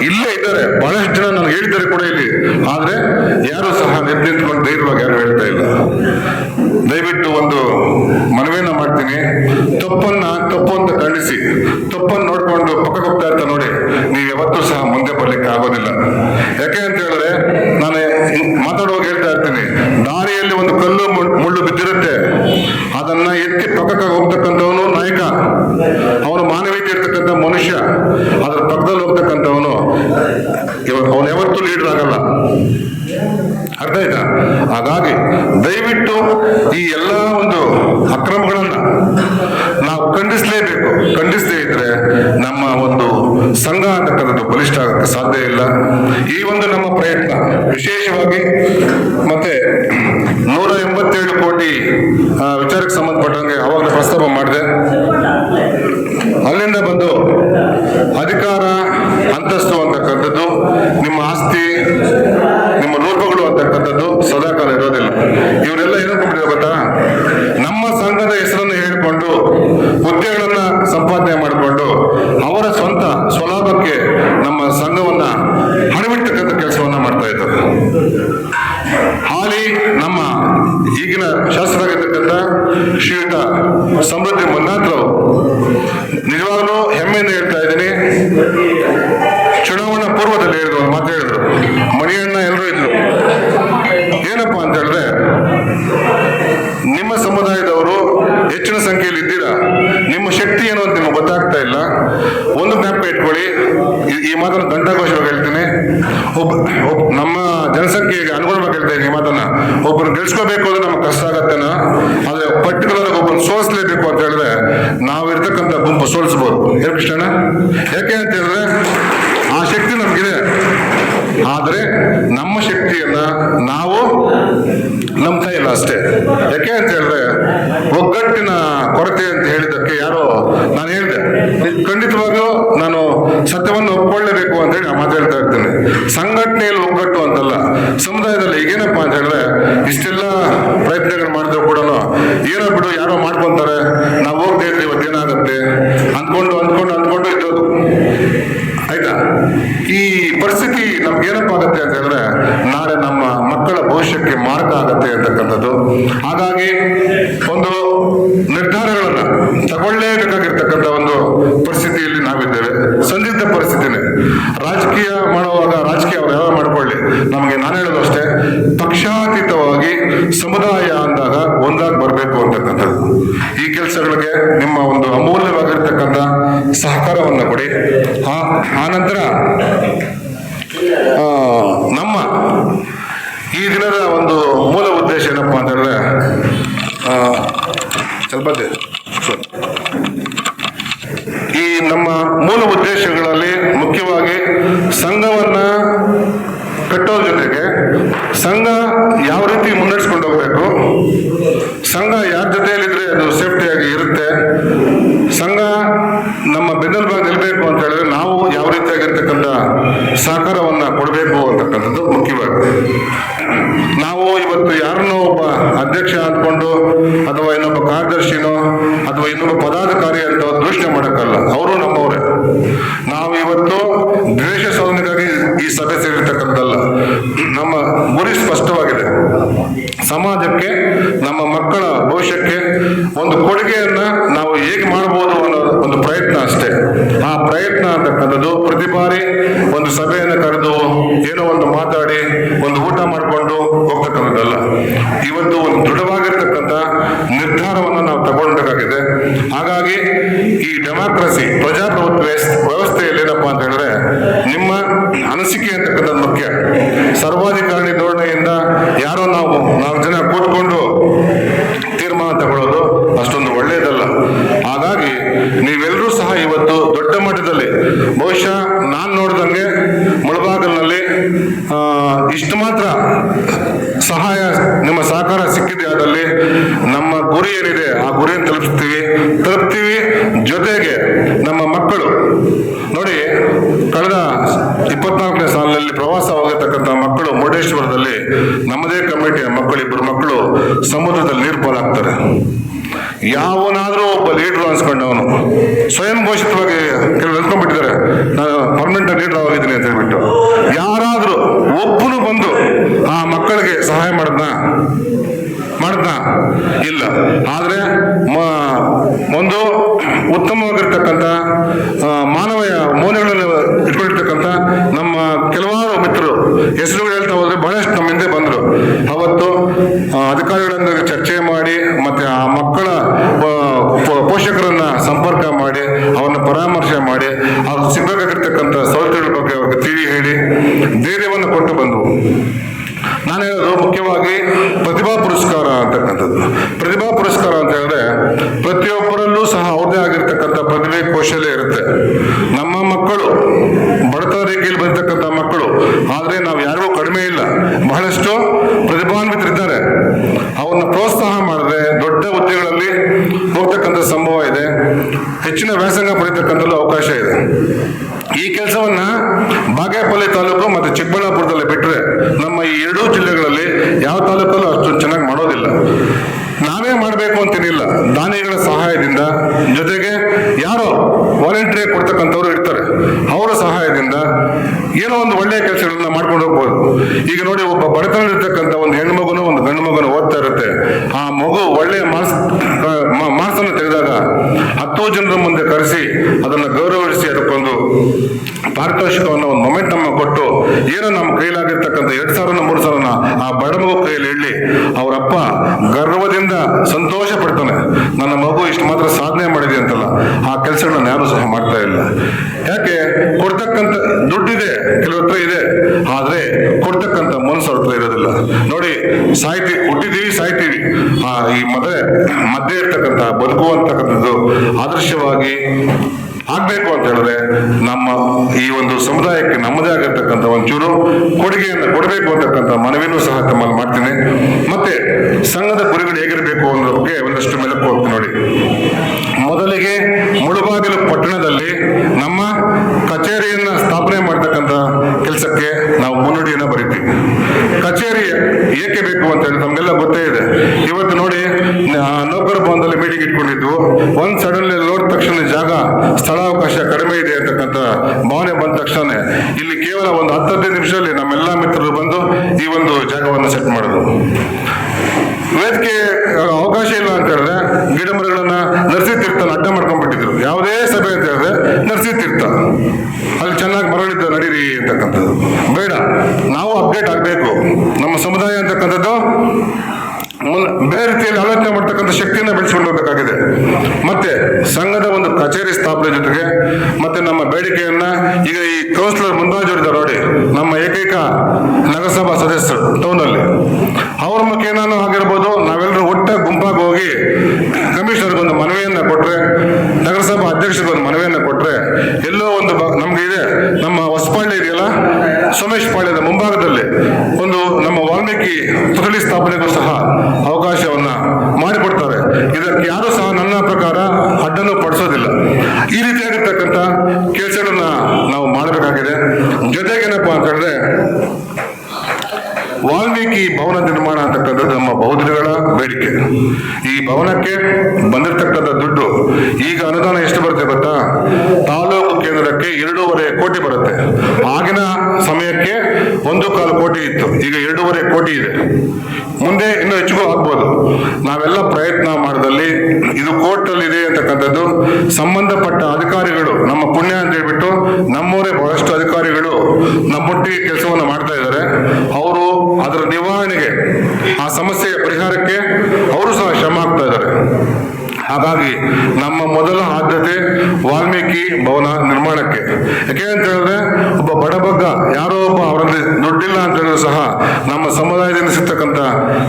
ಇಲ್ಲೇ ಇದ್ದಾರೆ ಬಹಳಷ್ಟು ಜನ ನನಗೆ ಹೇಳಿದ್ದಾರೆ ಕೂಡ ಇಲ್ಲಿ ಆದ್ರೆ ಯಾರು ಸಹ ಎದ್ದು ನಿಂತ್ಕೊಂಡು ಧೈರ್ಯವಾಗಿ ಯಾರು ಹೇಳ್ತಾ ಇಲ್ಲ ದಯವಿಟ್ಟು ಒಂದು ಮನವಿಯನ್ನ ಮಾಡ್ತೀನಿ ತಪ್ಪನ್ನ ತಪ್ಪು ಅಂತ ಖಂಡಿಸಿ ತಪ್ಪನ್ನು ನೋಡ್ಕೊಂಡು ಪಕ್ಕಕ್ಕೆ ಹೋಗ್ತಾ ಇರ್ತಾ ನೋಡಿ ನೀವು ಯಾವತ್ತೂ ಸಹ ಮುಂದೆ ಬರ್ಲಿಕ್ಕೆ ಆಗೋದಿಲ್ಲ ಯಾಕೆ ಅಂತ ಹೇಳಿದ್ರೆ ನಾನು ಹಿಂಗ್ ಮಾತಾಡುವಾಗ ಹೇಳ್ತಾ ಇರ್ತೀನಿ ದಾರಿಯಲ್ಲಿ ಒಂದು ಕಲ್ಲು ಮುಳ್- ಮುಳ್ಳು ಬಿದ್ದಿರುತ್ತೆ ಅದನ್ನ ಎತ್ತಿ ಪಕ್ಕಕ್ಕೆ ಹೋಗ್ತಕ್ಕಂಥವನು ನಾಯಕ ಅವನು ಮಾನವೀಯತೆ ಇರ್ತಕ್ಕಂಥ ಮನುಷ್ಯ ಪಕ್ಕದಲ್ಲಿ ಹೋಗ್ತಕ್ಕಂಥವನು ಅವನು ಯಾವತ್ತೂ ಲೀಡರ್ ಆಗಲ್ಲ. ಅರ್ಥ ಆಯ್ತಾ? ಹಾಗಾಗಿ ದಯವಿಟ್ಟು ಈ ಎಲ್ಲ ಒಂದು ಅಕ್ರಮಗಳನ್ನ ನಾವು ಖಂಡಿಸಲೇಬೇಕು. ಖಂಡಿಸದೇ ಇದ್ರೆ ನಮ್ಮ ಒಂದು ಸಂಘ ಅಂತಕ್ಕಂಥದ್ದು ಬಲಿಷ್ಠ ಆಗಕ್ಕೆ ಸಾಧ್ಯ ಇಲ್ಲ. ಈ ಒಂದು ನಮ್ಮ ಪ್ರಯತ್ನ. ವಿಶೇಷವಾಗಿ ಮತ್ತೆ ನೂರ ಎಂಬತ್ತೇಳು ಕೋಟಿ ವಿಚಾರಕ್ಕೆ ಸಂಬಂಧಪಟ್ಟಂಗೆ ಅವಾಗಲೇ ಪ್ರಸ್ತಾಪ ಮಾಡಿದೆ. ಅಲ್ಲಿಂದ ಬಂದು ಅಧಿಕಾರ ಅಂತಸ್ತು ಅಂತಕ್ಕಂಥದ್ದು, ನಿಮ್ಮ ಆಸ್ತಿ ನಿಮ್ಮ ಸದಾ ಕಾಲ ಇರೋದಿಲ್ಲ. ಇವರೆಲ್ಲ ಏನಂದ್ಕೊಂಡಿದ್ದಾರೆ ಗೊತ್ತಾ? ನಮ್ಮ ಸಂಘದ ಹೆಸರನ್ನು ಹೇಳಿಕೊಂಡು ಹುದ್ದೆಗಳನ್ನ ಸಂಪಾದನೆ ಮಾಡಿಕೊಂಡು ಅವರ ಸ್ವಂತ ಸ್ವಲಾಭಕ್ಕೆ ಆದ್ರೆ ನಮ್ಮ ಶಕ್ತಿಯನ್ನ ನಾವು ನಮ್ಮ ಕೈಯಲ್ಲ ಅಷ್ಟೇ. ಯಾಕೆ ಅಂತ ಹೇಳಿದ್ರೆ, ಒಗ್ಗಟ್ಟಿನ ಕೊರತೆ ಅಂತ ಹೇಳಿದ್ದಕ್ಕೆ ಯಾರೋ ನಾನು ಹೇಳಿದೆ, ಖಂಡಿತವಾಗ್ಲೂ ನಾನು ಸತ್ಯವನ್ನು ಒಪ್ಕೊಳ್ಳೇಬೇಕು ಅಂತ ಹೇಳಿ ಮಾತು ಮಾತಾಡ್ತಾ ಇರ್ತೇನೆ. ಸಂಘಟನೆಯಲ್ಲಿ ಒಗ್ಗಟ್ಟು ಅಂತಲ್ಲ, ಸಮುದಾಯದಲ್ಲಿ ಈಗೇನಪ್ಪ ಅಂತ ಹೇಳಿದ್ರೆ, ಇಷ್ಟೆಲ್ಲ ಪ್ರಯತ್ನಗಳು ಮಾಡಿದ್ರು ಕೂಡ ಏನೋ ಬಿಡು, ಯಾರೋ ಮಾಡ್ಕೊಂತಾರೆ, ನಾವು ಹೋಗ್ತಾ ಇದ್ರೆ ಇವತ್ತು ಏನಾಗುತ್ತೆ ಅಂದ್ಕೊಂಡು ಅಂದ್ಕೊಂಡು ಅಂದ್ಕೊಂಡು ಇದ್ದೋದು ಆಯ್ತಾ? ಈ ಪರಿಸ್ಥಿತಿ ನಮ್ಗೆ ಏನಪ್ಪ ಆಗುತ್ತೆ ಅಂತ ಹೇಳಿದ್ರೆ, ನಾಳೆ ನಮ್ಮ ಮಕ್ಕಳ ಭವಿಷ್ಯಕ್ಕೆ ಮಾರ್ಗ ಆಗತ್ತೆ ಅಂತಕ್ಕಂಥದ್ದು. ಹಾಗಾಗಿ ಒಂದು ನಿರ್ಧಾರಗಳನ್ನ ತಗೊಳ್ಳೇಬೇಕಾಗಿರ್ತಕ್ಕಂಥ ಒಂದು ಪರಿಸ್ಥಿತಿಯಲ್ಲಿ ನಾವಿದ್ದೇವೆ. ಸಂದಿಗ್ಧ ಪರಿಸ್ಥಿತಿನೇ. ರಾಜಕೀಯ ಮಾಡುವಾಗ ನಂತರ ಸರ್ವಾಧಿಕಾರಿ ಧೋರಣೆಯಿಂದ ಯಾರೋ ನಾವು ನಾಲ್ಕು ಜನ ಕೂತ್ಕೊಂಡು ತೀರ್ಮಾನ ತಗೊಳ್ಳೋದು ಅಷ್ಟೊಂದು ಒಳ್ಳೆಯದಲ್ಲ. ಹಾಗಾಗಿ ನೀವೆಲ್ಲರೂ ಸಹ ಇವತ್ತು ದೊಡ್ಡ ಮಟ್ಟದಲ್ಲಿ ಬಹುಶಃ ನಾನು ನೋಡಿದಂಗೆ ಮುಳಬಾಗಲ್ನಲ್ಲಿ ಇಷ್ಟು ಮಾತ್ರ ಸಹಾಯ ನಿಮ್ಮ ಸಹಕಾರ ಸಿಕ್ಕಿದೆ ಆದಲ್ಲಿ ನಮ್ಮ ಗುರಿ ಏನಿದೆ ಆ ಗುರಿಯನ್ನು ತಲುಪಿಸ್ತೀವಿ. ತಲುಪ್ತೀವಿ ಜೊತೆಗೆ ನಮ್ಮ ಮಕ್ಕಳು. ನೋಡಿ, ಕಳೆದ ಇಪ್ಪತ್ನಾಲ್ಕನೇ ಸಾಲಿನಲ್ಲಿ ಪ್ರವಾಸ ಹೋಗಿರ್ತಕ್ಕಂಥ ಮಕ್ಕಳು ಮುರುಡೇಶ್ವರದಲ್ಲಿ, ನಮ್ಮದೇ ಕಮಿಟಿಯ ಮಕ್ಕಳು ಇಬ್ಬರು ಮಕ್ಕಳು ಸಮುದ್ರದಲ್ಲಿ ನೀರು ಪಾಲಾಗ್ತಾರೆ ಯಾವನಾದ್ರೂ ಒಬ್ಬ ಲೀಡರ್ ಅನ್ಸ್ಕೊಂಡವನು, ಸ್ವಯಂ ಘೋಷಿತವಾಗಿ ಕೆಲವರು ಅನ್ಕೊಂಡ್ಬಿಟ್ಟಿದ್ದಾರೆ ನಾನು ಪರ್ಮನೆಂಟ್ ಲೀಡರ್ ಆಗಿದ್ದೀನಿ ಅಂತ ಹೇಳ್ಬಿಟ್ಟು, ಯಾರಾದ್ರೂ ಒಬ್ಬನು ಬಂದು ಆ ಮಾಡದ್ನ ಮಾಡದ್ನ ಇಲ್ಲ. ಆದ್ರೆ ಒಂದು ಉತ್ತಮವಾಗಿರ್ತಕ್ಕಂಥ ಮಾನವ ಮೌಲ್ಯಗಳನ್ನು ಇಟ್ಕೊಂಡಿರ್ತಕ್ಕಂಥ ನಮ್ಮ ಕೆಲವಾರು ಮಿತ್ರರು, ಹೆಸರುಗಳು ಹೇಳ್ತಾ ಹೋದ್ರೆ ಬಹಳಷ್ಟು ನಮ್ಮ ಹಿಂದೆ ಬಂದರು. ಅವತ್ತು ಅಧಿಕಾರಿಗಳೊಂದಿಗೆ ಚರ್ಚೆ ಮಾಡಿ, ಮತ್ತೆ ಆ ಮಕ್ಕಳ ಪೋಷಕರನ್ನ ಸಂಪರ್ಕ ಮಾಡಿ ಅವನ್ನ ಪರಾಮರ್ಶೆ ಮಾಡಿ, ಅವ್ರು ಸಿಗಬೇಕಾಗಿರ್ತಕ್ಕಂಥ ಸೌಲಭ್ಯಗಳ ಬಗ್ಗೆ ಅವ್ರಿಗೆ ತಿಳಿ ಹೇಳಿ ಧೈರ್ಯವನ್ನು ಕೊಟ್ಟು ಬಂದವು. ನಾನು ಹೇಳೋದು ಮುಖ್ಯವಾಗಿ ಅಂತಕ್ಕಂಥದ್ದು. ಪ್ರತಿಭಾ ಪುರಸ್ಕಾರ ಅಂತ ಹೇಳಿದ್ರೆ ಪ್ರತಿಯೊಬ್ಬರಲ್ಲೂ ಸಹ ಅವ್ರದೇ ಆಗಿರ್ತಕ್ಕಂಥ ಪ್ರತಿಭೆ, ಕೌಶಲ್ಯ ಇರುತ್ತೆ. ನಮ್ಮ ಮಕ್ಕಳು, ಬಡತನ ರೇಖೆಯಲ್ಲಿ ಬರ್ತಕ್ಕಂಥ ಮಕ್ಕಳು, ಆದ್ರೆ ನಾವು ಯಾರಿಗೂ ಕಡಿಮೆ ಇಲ್ಲ. ಬಹಳಷ್ಟು ಪ್ರತಿಭಾನ್ವಿತರಿದ್ದಾರೆ ಅವ್ರನ್ನ ಪ್ರೋತ್ಸಾಹ ಮಾಡಿದ್ರೆ ದೊಡ್ಡ ಹುದ್ದೆಗಳಲ್ಲಿ ಹೋಗ್ತಕ್ಕಂಥ ಸಂಭವ ಇದೆ ಹೆಚ್ಚಿನ ವ್ಯಾಸಂಗ ಪಡಿತಕ್ಕಂಥದ್ದು ಅವಕಾಶ ಇದೆ ಈ ಕೆಲಸವನ್ನ ಬಾಗೇಪಲ್ಲಿ ತಾಲೂಕು ಮತ್ತು ಚಿಕ್ಕಬಳ್ಳಾಪುರದಲ್ಲಿ ಬಿಟ್ಟರೆ ನಮ್ಮ ಈ ಎರಡೂ ಜಿಲ್ಲೆಗಳಲ್ಲಿ ಯಾವ ತಾಲೂಕಲ್ಲೂ ಅಷ್ಟು ಚೆನ್ನಾಗಿ ಮಾಡೋದಿಲ್ಲ ನಾವೇ ಮಾಡಬೇಕು ಅಂತೇನಿಲ್ಲ ದಾನಿಗಳ ಸಹಾಯದಿಂದ ಜೊತೆಗೆ ಯಾರೋ ವಾಲಂಟಿಯರ್ ಕೊಡ್ತಕ್ಕಂಥವ್ರು ಇರ್ತಾರೆ ಅವರ ಸಹಾಯದಿಂದ ಏನೋ ಒಂದು ಒಳ್ಳೆಯ ಕೆಲಸಗಳನ್ನ ಮಾಡ್ಕೊಂಡು ಹೋಗ್ಬೋದು ಈಗ ನೋಡಿ ಒಬ್ಬ ಬಡತನದಲ್ಲಿರ್ತಕ್ಕಂಥ ಒಂದು ಹೆಣ್ಣು ಮಗುನು ಒಂದು ಗಂಡು ಮಗುನು ಓದ್ತಾ ಇರುತ್ತೆ ಆ ಮಗು ಒಳ್ಳೆಯ ಮಾರ್ಕ್ಸ್ ಮಾರ್ಕ್ಸನ್ನು ತೆಗೆದಾಗ ಹತ್ತು ಜನರ ಮುಂದೆ ಕರೆಸಿ ಅದನ್ನು ಗೌರವಿಸಿ ಅದಕ್ಕೊಂದು ಪಾರಿತೋಷಿಕವನ್ನು ಒಂದು ಮೊಮೆಂಟಮ್ ಕೊಟ್ಟು ಏನೋ ನಮ್ಮ ಕೈಲಾಗಿರ್ತಕ್ಕಂಥ ಎರಡ್ ಸಾವಿರ ಮೂರು ಸಾವಿರನ ಆ ಬಡ ಮಗು ಕೈಯಲ್ಲಿ ಇಡ್ಲಿ ಅವರಪ್ಪ ಗರ್ವದಿಂದ ಸಂತೋಷ ಪಡ್ತಾನೆ ನನ್ನ ಮಗು ಇಷ್ಟು ಮಾತ್ರ ಸಾಧನೆ ಮಾಡಿದೆ ಅಂತಲ್ಲ, ಆ ಕೆಲಸಗಳನ್ನ ಯಾರು ಸಹ ಮಾಡ್ತಾ ಇಲ್ಲ. ಯಾಕೆ? ಕೊಡ್ತಕ್ಕಂಥ ದುಡ್ಡಿದೆ ಕೆಲವತ್ರ ಇದೆ. ಆದ್ರೆ ಕೊಡ್ತಕ್ಕಂಥ ಮನಸ್ಸು ಹತ್ರ ಇರೋದಿಲ್ಲ. ನೋಡಿ ಸಾಯ್ತಿ ಹುಟ್ಟಿದೀವಿ ಸಾಯ್ತೀವಿ. ಆ, ಈ ಮದುವೆ, ಮಧ್ಯೆ ಇರ್ತಕ್ಕಂಥ, ಬದುಕುವಂತಕ್ಕಂಥದ್ದು ಆದರ್ಶವಾಗಿ ಆಗ್ಬೇಕು ಅಂತ ಹೇಳಿದ್ರೆ ನಮ್ಮ ಈ ಒಂದು ಸಮುದಾಯಕ್ಕೆ ನಮ್ಮದೇ ಆಗಿರ್ತಕ್ಕಂಥ ಒಂಚೂರು ಕೊಡುಗೆಯನ್ನು ಕೊಡಬೇಕು ಅಂತಕ್ಕಂಥ ಮನವಿನೂ ಸಹ ತಮ್ಮಲ್ಲಿ ಮಾಡ್ತೀನಿ. ಮತ್ತೆ ಸಂಘದ ಗುರಿಗಳು ಹೇಗಿರಬೇಕು ಅನ್ನೋದ್ರ ಬಗ್ಗೆ ಒಂದಷ್ಟು ಮೆಲುಕು ಹೋಗ್ತೀನಿ ನೋಡಿ. ಮೊದಲಿಗೆ ಮುಳುಬಾಗಿಲು ಪಟ್ಟಣದಲ್ಲಿ ನಮ್ಮ ಕಚೇರಿಯನ್ನ ಸ್ಥಾಪನೆ ಮಾಡ್ತಕ್ಕಂಥ ಕೆಲಸಕ್ಕೆ ನಾವು ಮುನ್ನುಡಿಯನ್ನ ಬರಿತೀವಿ ಕಚೇರಿ ಏಕೆ ಬೇಕು ಅಂತ ಹೇಳಿ ನಮ್ಗೆಲ್ಲ ಗೊತ್ತೇ ಇದೆ. ಇವತ್ತು ನೋಡಿ ನೌಕರ ಭವನದಲ್ಲಿ ಮೀಟಿಂಗ್ ಇಟ್ಕೊಂಡಿದ್ವು. ಒಂದ್ ಸಡನ್ಲಿ ನೋಡಿದ ತಕ್ಷಣ ಜಾಗ, ಸ್ಥಳಾವಕಾಶ ಕಡಿಮೆ ಇದೆ ಅಂತಕ್ಕಂಥ ಭಾವನೆ ಬಂದ ತಕ್ಷಣ ಇಲ್ಲಿ ಕೇವಲ ಒಂದು ಹತ್ತು ಹದಿನೈದು ನಿಮಿಷದಲ್ಲಿ ನಮ್ಮೆಲ್ಲಾ ಮಿತ್ರರು ಬಂದು ಈ ಒಂದು ಜಾಗವನ್ನು ಸೆಟ್ ಮಾಡಿದ್ರು. ವೇದಿಕೆ ಅವಕಾಶ ಇಲ್ಲ ಅಂತ ಹೇಳಿದ್ರೆ ಗಿಡ ಮರಗಳನ್ನ ನರ್ಸಿ ತೀರ್ಥ ಅಡ್ಡ ಮಾಡ್ಕೊಂಡ್ಬಿಟ್ಟಿದ್ರು. ಯಾವುದೇ ಸಭೆ ಅಂತ ಹೇಳಿದ್ರೆ ನರ್ಸಿ ತೀರ್ಥ. ಅಲ್ಲಿ ಚೆನ್ನಾಗಿ ಮರಳಿದ್ದು ನಡೀರಿ ಅಂತಕ್ಕಂಥದ್ದು. ಬೇಡ. ನಾವು ಅಪ್ಡೇಟ್ ಆಗಬೇಕು. ನಮ್ಮ ಸಮುದಾಯ ಅಂತಕ್ಕಂಥದ್ದು ಬೇರೆ ರೀತಿಯಲ್ಲಿ ಆಲೋಚನೆ ಮಾಡ್ತಕ್ಕಂಥ ಶಕ್ತಿಯನ್ನು ಬೆಳೆಸ್ಕೊಂಡು ಹೋಗ್ಬೇಕಾಗಿದೆ. ಮತ್ತೆ ಸಂಘದ ಒಂದು ಕಚೇರಿ ಸ್ಥಾಪನೆ ಜೊತೆಗೆ ಮತ್ತೆ ನಮ್ಮ ಬೇಡಿಕೆಯನ್ನ ಈಗ ಈ ಕೌನ್ಸಿಲರ್ ಅವರಿದ್ದಾರೆ ನೋಡಿ, ನಮ್ಮ ಏಕೈಕ ನಗರಸಭಾ ಸದಸ್ಯರು ಟೌನ್ ಅಲ್ಲಿ. ಅವ್ರ ಮುಖೇನಾನು ಆಗಿರ್ಬೋದು ನಾವೆಲ್ಲರೂ ಒಟ್ಟ ಗುಂಪಾಗಿ ಹೋಗಿ ಕಮಿಷನರ್ಗೆ ಒಂದು ಮನವಿಯನ್ನ ಕೊಟ್ರೆ ನಗರಸಭಾ ಅಧ್ಯಕ್ಷರಿಗೆ ಒಂದು ಮನವಿಯನ್ನ ಕೊಟ್ರೆ ಎಲ್ಲೋ ಒಂದು ಬ- ನಮ್ಗೆ ಇದೆ ನಮ್ಮ ಹೊಸಪಾಳ್ಯ ಇದೆಯಲ್ಲ ಸೋಮೇಶ್ ಪಾಳ್ಯದ ಮುಂಭಾಗದಲ್ಲಿ ಒಂದು ನಮ್ಮ ವಾಲ್ಮೀಕಿ ಪುತ್ಥಳಿ ಸ್ಥಾಪನೆಗೂ ಸಹ ಅವಕಾಶವನ್ನ ಮಾಡಿಕೊಡ್ತಾರೆ ಇದಕ್ಕೆ ಯಾರು ಸಹ ನನ್ನ ಪ್ರಕಾರ ಅಡ್ಡನ್ನು ಪಡಿಸೋದಿಲ್ಲ ಈ ರೀತಿಯಾಗಿರ್ತಕ್ಕಂಥ ಕೆಲಸಗಳನ್ನ ನಾವು ಮಾಡಬೇಕಾಗಿದೆ ಜೊತೆಗೇನಪ್ಪ ಅಂತ ಹೇಳಿದ್ರೆ ವಾಲ್ಮೀಕಿ ಭವನ ನಿರ್ಮಾಣ ಅಂತಕ್ಕಂಥದ್ದು ನಮ್ಮ ಬಹುದಿನಗಳ ಬೇಡಿಕೆ ಈ ಭವನಕ್ಕೆ ಬಂದಿರತಕ್ಕಂಥ ದುಡ್ಡು ಈಗ ಅನುದಾನ ಎಷ್ಟು ಬರುತ್ತೆ ಗೊತ್ತಾ ತಾಲೂಕು ಕೇಂದ್ರಕ್ಕೆ ಎರಡೂವರೆ ಕೋಟಿ ಬರುತ್ತೆ ಆಗಿನ ಸಮಯಕ್ಕೆ ಒಂದು ಕಾಲು ಕೋಟಿ ಇತ್ತು ಈಗ ಎರಡೂವರೆ ಕೋಟಿ ಇದೆ ಮುಂದೆ ಇನ್ನೂ ಹೆಚ್ಚಿಗೂ ಆಗ್ಬೋದು ನಾವೆಲ್ಲ ಪ್ರಯತ್ನ ಮಾಡಿದಲ್ಲಿ ಇದು ಕೋರ್ಟ್ ಅಲ್ಲಿ ಇದೆ ಅಂತಕ್ಕಂಥದ್ದು. ಸಂಬಂಧಪಟ್ಟ ಅಧಿಕಾರಿಗಳು, ನಮ್ಮ ಪುಣ್ಯ ಅಂತ ಹೇಳ್ಬಿಟ್ಟು ನಮ್ಮೂರೇ ಬಹಳಷ್ಟು ಅಧಿಕಾರಿಗಳು ನಮ್ಮೊಟ್ಟಿಗೆ ಕೆಲಸವನ್ನು ಮಾಡ್ತಾ ಇದ್ದಾರೆ. ಅವರು ಅದರ ನಿವಾರಣೆಗೆ ಆ ಸಮಸ್ಯೆಯ ಪರಿಹಾರಕ್ಕೆ ಅವರು ಸಹ ಶ್ರಮ ಆಗ್ತಾ ಇದ್ದಾರೆ. ಹಾಗಾಗಿ ನಮ್ಮ ಮೊದಲ ಆದ್ಯತೆ ವಾಲ್ಮೀಕಿ ಭವನ ನಿರ್ಮಾಣಕ್ಕೆ. ಯಾಕೆ ಅಂತ ಹೇಳಿದ್ರೆ, ಒಬ್ಬ ಬಡಬಗ್ಗ ಯಾರೋ ಒಬ್ಬ ಅವರಲ್ಲಿ ದುಡ್ಡಿಲ್ಲ ಅಂತ ಹೇಳಿದ್ರು ಸಹ ನಮ್ಮ ಸಮುದಾಯದಲ್ಲಿ ಸಿಗ್ತಕ್ಕಂಥ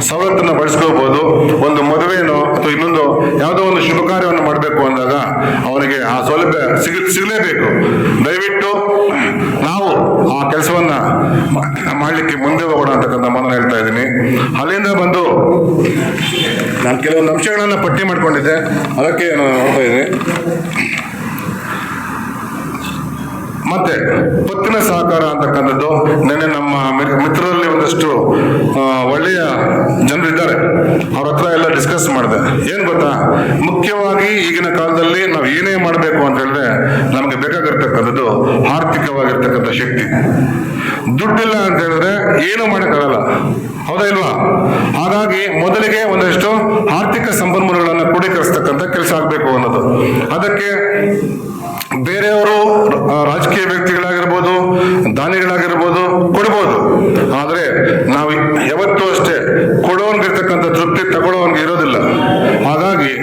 ಸವಲತ್ತನ್ನು ಬಳಸ್ಕೋಬಹುದು ಒಂದು ಮದುವೆನೋ ಅಥವಾ ಇನ್ನೊಂದು ಯಾವುದೋ ಒಂದು ಶುಭ ಕಾರ್ಯವನ್ನು ಮಾಡಬೇಕು ಅಂದಾಗ ಅವನಿಗೆ ಆ ಸೌಲಭ್ಯ ಸಿಗ, ಸಿಗಲೇಬೇಕು. ದಯವಿಟ್ಟು ನಾವು ಆ ಕೆಲಸವನ್ನ ಮಾಡಲಿಕ್ಕೆ ಮುಂದೆ ಹೋಗೋಣ ಅಂತಕ್ಕಂಥ ಮನ ಹೇಳ್ತಾ ಇದ್ದೀನಿ. ಅಲ್ಲಿಂದ ಬಂದು ನಾನು ಕೆಲವೊಂದು ಅಂಶಗಳನ್ನು ಪಟ್ಟಿ ಮಾಡ್ಕೊಂಡಿದ್ದೆ. ಅದಕ್ಕೆ ನಾನು ನೋಡ್ತಾ ಇದ್ದೀನಿ ಮತ್ತೆ ಪತ್ತಿನ ಸಹಕಾರ ಅಂತಕ್ಕಂಥದ್ದು ನೆನ್ನೆ ನಮ್ಮ ಮಿತ್ರರಲ್ಲಿ ಒಂದಷ್ಟು ಒಳ್ಳೆಯ ಜನರಿದ್ದಾರೆ ಅವ್ರ ಹತ್ರ ಎಲ್ಲ ಡಿಸ್ಕಸ್ ಮಾಡಿದೆ. ಏನ್ ಗೊತ್ತಾ? ಮುಖ್ಯವಾಗಿ ಈಗಿನ ಕಾಲದಲ್ಲಿ ನಾವು ಏನೇ ಮಾಡಬೇಕು ಅಂತ ಹೇಳಿದ್ರೆ ನಮಗೆ ಬೇಕಾಗಿರ್ತಕ್ಕಂಥದ್ದು ಆರ್ಥಿಕವಾಗಿರ್ತಕ್ಕಂಥ ಶಕ್ತಿ. ದುಡ್ಡಿಲ್ಲ ಅಂತ ಹೇಳಿದ್ರೆ ಏನು ಮಾಡೋಕ್ಕಾಗಲ್ಲ. ಹೌದಾ ಇಲ್ವಾ? ಹಾಗಾಗಿ ಮೊದಲಿಗೆ ಒಂದಷ್ಟು ಆರ್ಥಿಕ ಸಂಪನ್ಮೂಲಗಳನ್ನು ಕ್ರೋಢೀಕರಿಸ್ತಕ್ಕಂಥ ಕೆಲಸ ಆಗಬೇಕು ಅನ್ನೋದು. ಅದಕ್ಕೆ ಬೇರೆಯವರು ರಾಜಕೀಯ ವ್ಯಕ್ತಿಗಳಾಗಿರ್ಬೋದು ದಾನಿಗಳಾಗಿರ್ಬೋದು ಕೊಡ್ಬೋದು. ಆದರೆ ನಾವು ಯಾವತ್ತೂ ಅಷ್ಟೇ ಕೊಡೋನ್ಗಿರ್ತಕ್ಕಂಥ ತೃಪ್ತಿ ತಗೊಳ್ಳೋನ್ಗೆ ಇರೋದಿಲ್ಲ. ಹಾಗಾಗಿ